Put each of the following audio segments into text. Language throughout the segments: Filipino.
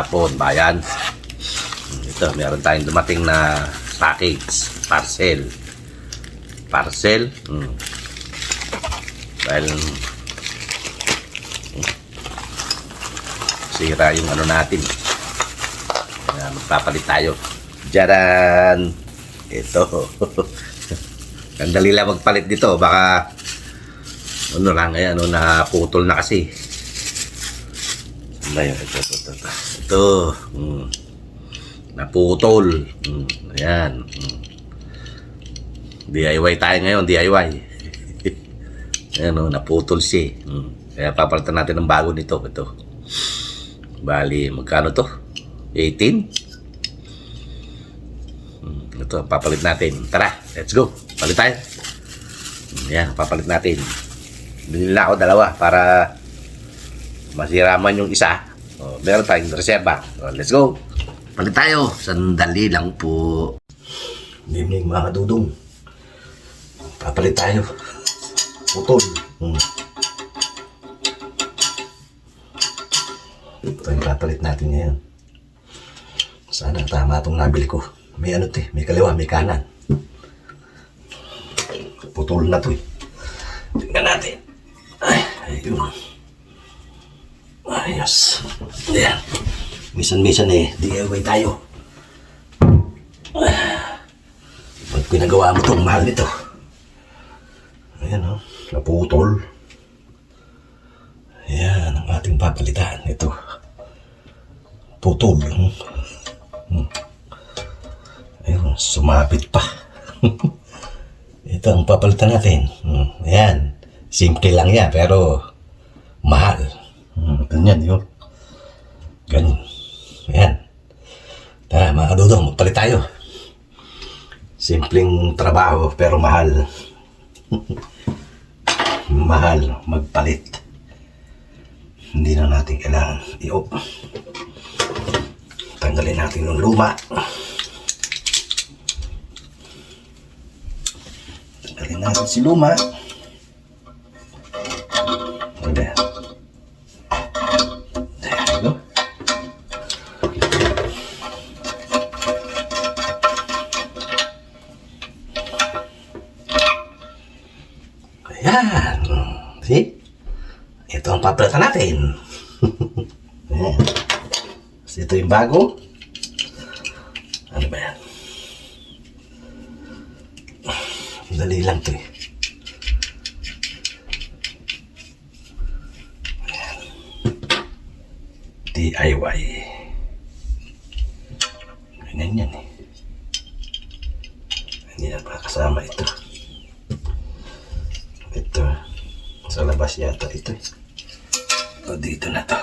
hapon, bayan. Ito, meron tayong dumating na package, parcel. Parcel. Hmm. Dahil hmm, sira yung ano natin. Kaya magpapalit tayo. Jaran! Ito. Ang dali lang magpalit dito. Baka ano lang ngayon, ano, naputol na kasi. Ano yun? Ito, ito, ito. Ito. ito. Hmm. Naputol. Hmm. Ayan. Hmm. DIY tayo ngayon, DIY. Ayan o, naputol siya. eh. Hmm. Kaya papalitan natin ng bago nito. Ito. Bali, magkano to? 18? Hmm. Ito, papalit natin. Tara, let's go. Palit tayo. Hmm, Ayan, papalit natin. Binili na ako dalawa para masira man yung isa. O, meron tayong reserva. O, let's go. Palit tayo. Sandali lang po. Good evening mga kadudong. Papalit tayo. Putol. Hmm. Ito yung papalit natin ngayon. Sana tama itong nabili ko. May ano to eh, may kaliwa, may kanan. Putol na to eh. Tingnan natin. Ay, ayun. Ayos. Ayan. Misan-misan eh, DIY tayo. Pag pinagawa mo itong mahal nito. Ayan o, oh, naputol. Ayan ang ating papalitan. Ito. Putol. Hmm. Ayun, sumapit pa. Ito ang papalitan natin. Hmm. Ayan. Simple lang yan, pero mahal. Ganyan yun. Ganyan. Ayan. Tara, mga kadudong, magpalit tayo. Simpleng trabaho, pero mahal. mahal magpalit. Hindi na natin kailangan i-op. Tanggalin natin yung luma. Tanggalin natin si luma. There. Ayan. See? Ito ang papalitan natin. Ayan. So, ito yung bago. Ano ba yan? Dali lang to eh. Ayan. DIY. Ganyan yan eh. Hindi na pa ito. Ito. Sa labas yata ito eh. O dito na to.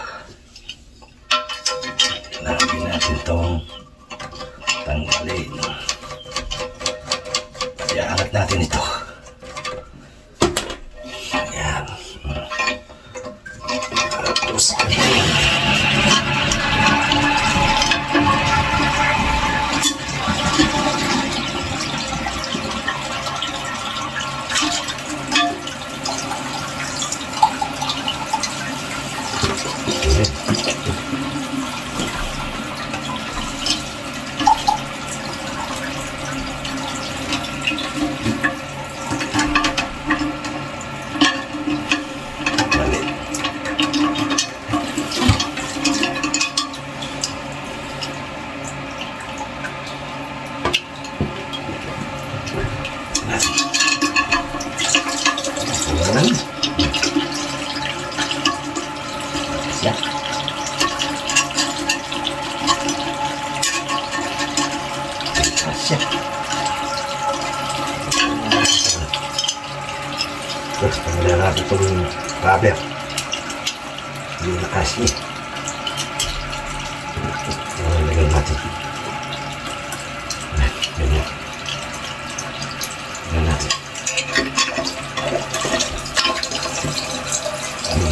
Lagi natin itong tanggalin. Iaangat natin ito. Ayan. Tapos, mali. Ayan. Siya. Siya. Terus tanggalin natin itong rubber. Hindi na kasi. Lalagyan natin. Ganyan. Ganyan natin.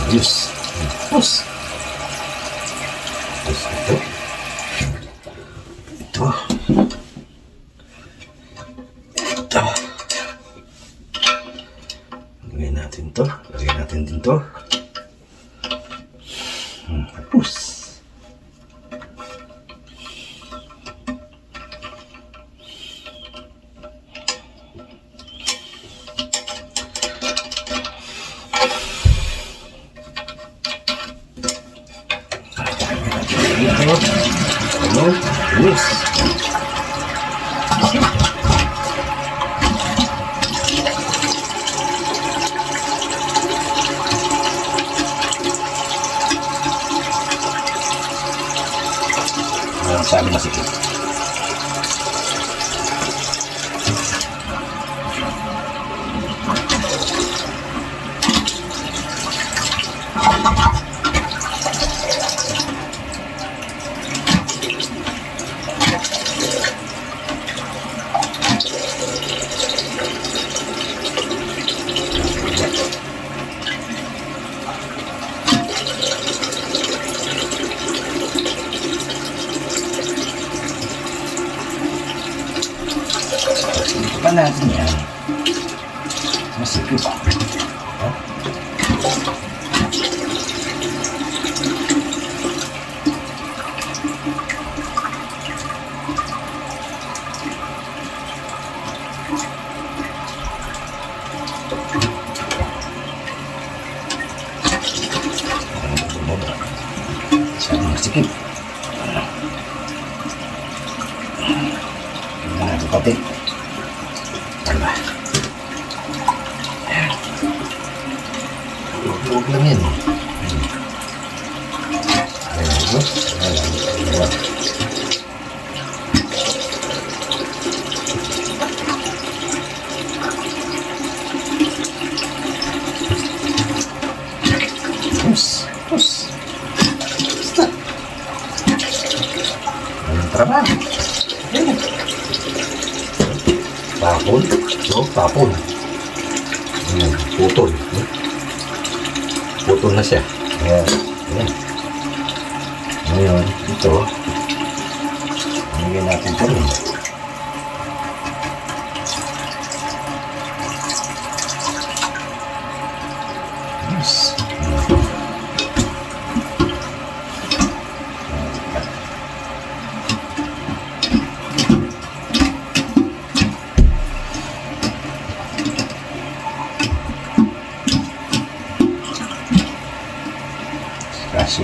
Ayos. Ayos possível. Sabi masikip. Ito pa natin yan. Masikip. Ha? Sabi masikip. Tingnan natin pati. Ano ba? Ayan. Huwag lang yan. Ayan, no? Ayan, ayan. Pus, pus. Basta. Walang trabaho. Ayan. Papon. No, papon. Ayan, putol. no? Putol na siya. Ayan. Ayan. Ngayon, ito. Lagyan natin ito. Kasi.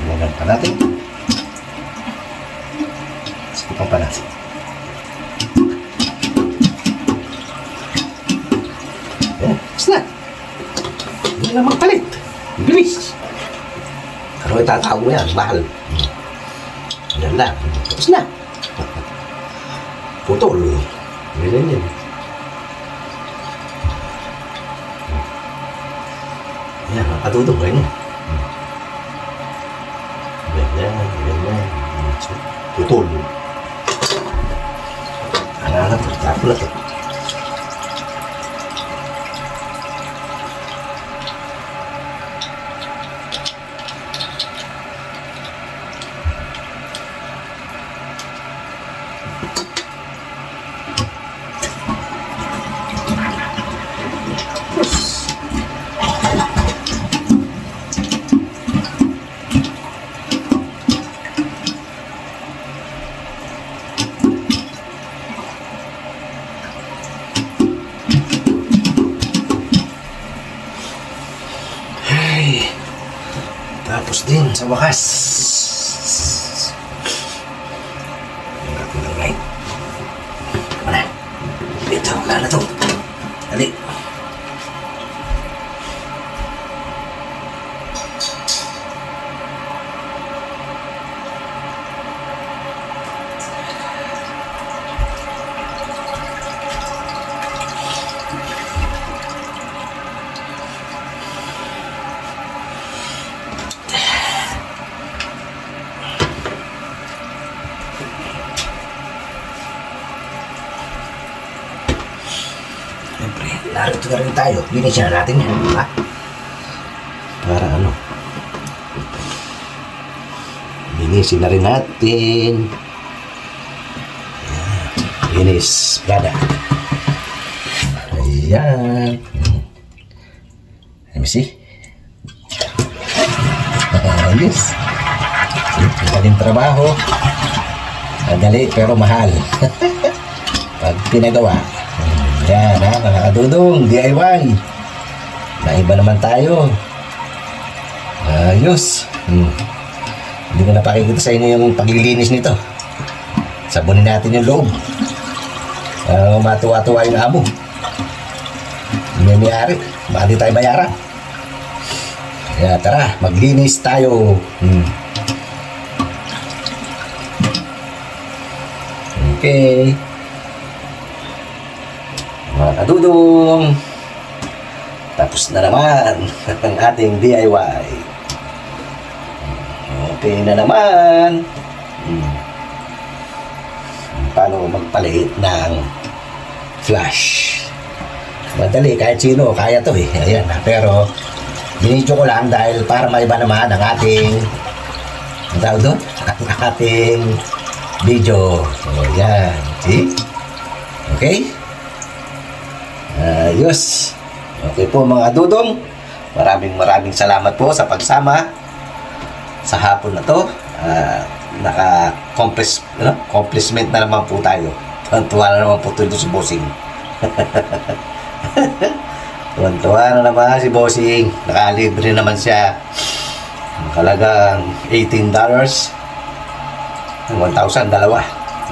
Iwanan pa natin. Sikipan pa natin. Yan, tapos na. Hindi na magpalit. Bilis. Pero itatago mo yan, mahal. Yan na. Tapos na. Putol. Ganyan yan. Yan, makatutong kayo. Ganyan, ganyan. Putol. Ano na to? Tapo na to. Ay, tapos din sa wakas. Siyempre, narito na rin tayo. Linisin na natin yan, ha? Para ano? Linisin na rin natin. Linis, brada. Ayan. Let me see. Ayos. Madaling trabaho. Madali pero mahal. Pag pinagawa. Yan ha, mga kadudong, DIY. Naiba naman tayo. Ayos. Hmm. Hindi ko napakikita sa inyo yung paglilinis nito. Sabunin natin yung loob. Uh, matuwa-tuwa yung amo. May may-ari. Baka di tayo bayaran. Kaya tara, maglinis tayo. Hmm. Okay. Mga kadudong. Tapos na naman ang ating DIY. Okay na naman. Hmm. Paano magpalit ng flash? Madali, kahit sino, kaya to eh. Ayan, pero binidyo ko lang dahil para maiba naman ang ating ang tawag doon? Ang ating video. O, yan. See? Okay? Ayos. Okay po mga dudong. Maraming maraming salamat po sa pagsama sa hapon na to. Ah, naka-accomplish, ano? accomplishment na naman po tayo. Tuwan-tuwa na naman po ito si Bossing. Tuwan-tuwa na naman si Bossing. Nakalibre naman siya. Ang kalagang $18. 1,000, dalawa.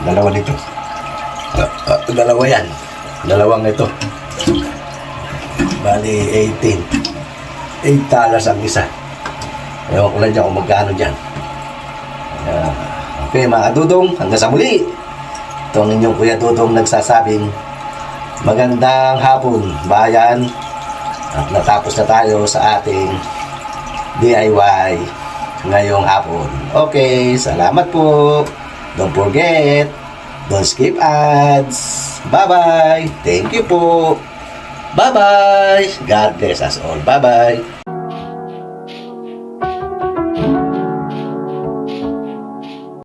Dalawa nito. Ah, ah, dalawa yan. Dalawang ito. Bali, 18. 8 dollars ang isa. Ewan ko lang dyan kung magkano dyan. Ah, okay, mga dudong, hanggang sa muli. Ito ang inyong Kuya Dudong nagsasabing magandang hapon, bayan. At natapos na tayo sa ating DIY ngayong hapon. Okay, salamat po. Don't forget, don't skip ads. Bye-bye. Thank you po. Bye-bye. God bless us all. Bye-bye.